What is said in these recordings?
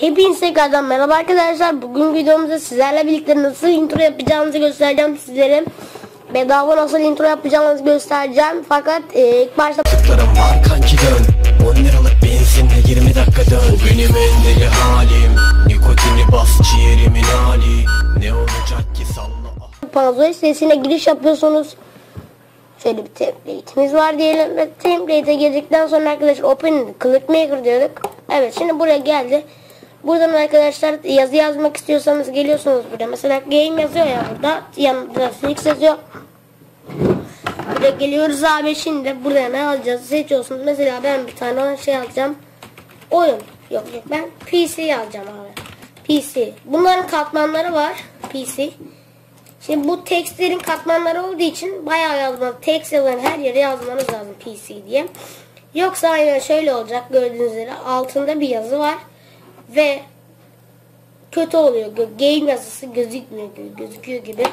Hepinize tekrardan merhaba arkadaşlar. Bugün videomuzda sizlerle birlikte nasıl intro yapacağımızı göstereceğim sizlere. Bedava nasıl intro yapacağımızı göstereceğim. Fakat e, ilk başta Tıklarım var kanki dön 10 liralık benzinle 20 dakika dön Bu benim en deli halim Nikotini bas ciğerimin hali Ne olacak ki salla Panzoi sitesine giriş yapıyorsunuz. Şöyle bir template'imiz var diyelim. Ve template'e girdikten sonra arkadaşlar open clickmaker diyorduk. Evet şimdi buraya geldi. Buradan arkadaşlar yazı yazmak istiyorsanız geliyorsunuz buraya. Mesela game yazıyor ya burada. Yanında Phoenix yazıyor. Buraya geliyoruz abi şimdi buraya ne alacağız seçiyorsunuz. Mesela ben bir tane şey alacağım. Oyun. Yok yok ben PC alacağım abi. PC. Bunların katmanları var. PC. Şimdi bu tekstlerin katmanları olduğu için bayağı yazmanız, text yazan her yere yazmanız lazım PC diye. Yoksa aynen şöyle olacak gördüğünüz üzere altında bir yazı var ve kötü oluyor. Game yazısı gözükmüyor gibi, gözüküyor gibi.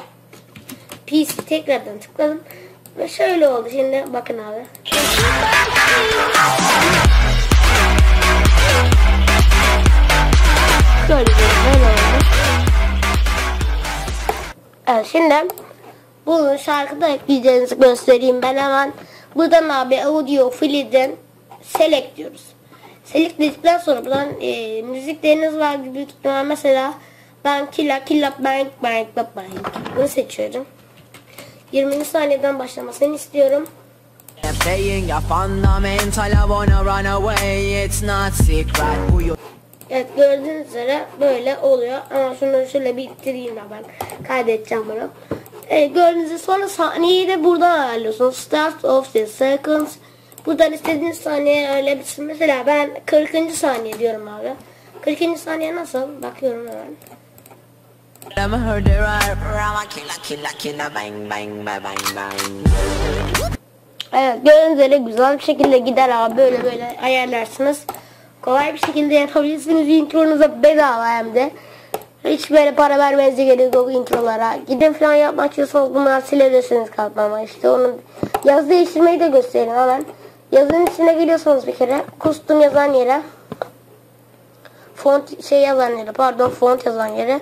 PC tekrardan tıkladım ve şöyle oldu. Şimdi bakın abi. Şöyle böyle oldu. Evet şimdi bunu şarkıda ekleyeceğinizi göstereyim ben hemen. Buradan abi audio filiden select diyoruz. Select dedikten sonra buradan e, müzikleriniz var gibi büyük ihtimal mesela ben killa killa bank bank bank bank bunu seçiyorum. 20. saniyeden başlamasını istiyorum. Evet gördüğünüz üzere böyle oluyor ama şunu şöyle bitireyim de ben kaydedeceğim bunu. Evet, gördüğünüz üzere sonra saniyeyi de buradan ayarlıyorsunuz. Start of the seconds. Buradan istediğiniz saniye öyle bitsin. Mesela ben 40. saniye diyorum abi. 40. saniye nasıl? Bakıyorum hemen. Evet gördüğünüz üzere güzel bir şekilde gider abi. Böyle böyle ayarlarsınız. Kolay bir şekilde yapabilirsiniz. Intronuza bedava hem de. Hiç böyle para vermenize gerek yok introlara. Gidin falan yapmak istiyorsanız bunları silebilirsiniz katmama. İşte onun yaz değiştirmeyi de gösterin hemen. Yazının içine geliyorsunuz bir kere. Custom yazan yere. Font şey yazan yere pardon font yazan yere.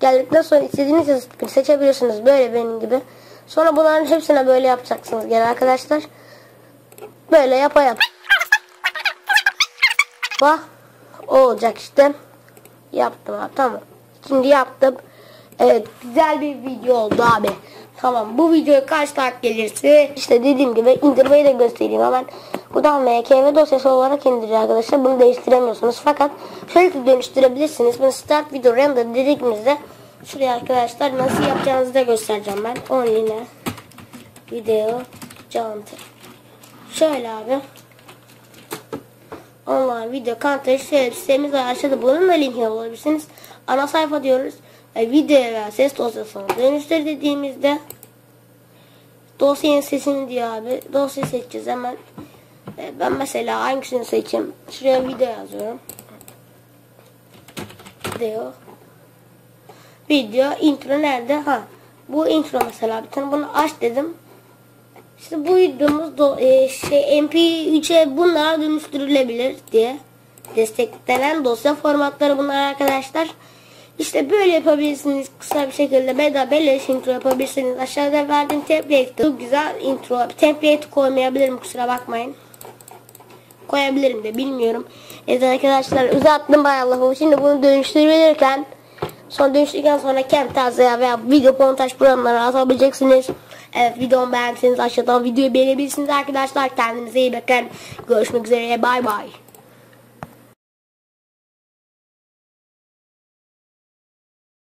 Geldikten sonra istediğiniz yazı seçebilirsiniz. Böyle benim gibi. Sonra bunların hepsine böyle yapacaksınız gene arkadaşlar. Böyle yapa yap. Bak o olacak işte. Yaptım abi tamam. Şimdi yaptım. Evet güzel bir video oldu abi. Tamam bu videoya kaç like gelirse işte dediğim gibi indirmeyi de göstereyim hemen. Buradan MKV dosyası olarak indiriyor arkadaşlar. Bunu değiştiremiyorsunuz. Fakat şöyle de dönüştürebilirsiniz. Bunu start video render dediğimizde şuraya arkadaşlar nasıl yapacağınızı da göstereceğim ben. On yine video counter. Şöyle abi online video counter sitemiz var aşağıda bunun da linkini bulabilirsiniz. Ana sayfa diyoruz. E, video veya ses dosyasını dönüştür dediğimizde dosyanın sesini diyor abi. Dosya seçeceğiz hemen. E, ben mesela hangisini seçeyim? Şuraya video yazıyorum. Video. Video intro nerede? Ha. Bu intro mesela bir tane bunu aç dedim. İşte bu videomuz do, e, şey MP3'e bunlar dönüştürülebilir diye desteklenen dosya formatları bunlar arkadaşlar. İşte böyle yapabilirsiniz kısa bir şekilde bedava beleş intro yapabilirsiniz. Aşağıda verdiğim template çok güzel intro. Template koymayabilirim kusura bakmayın. Koyabilirim de bilmiyorum. Evet arkadaşlar uzattım bayağı lafımı. Şimdi bunu dönüştürülürken Son dönüştükten sonra Camtasia veya video montaj programları atabileceksiniz. Evet videomu beğendiyseniz aşağıdan videoyu beğenebilirsiniz arkadaşlar. Kendinize iyi bakın. Görüşmek üzere. Bay bay.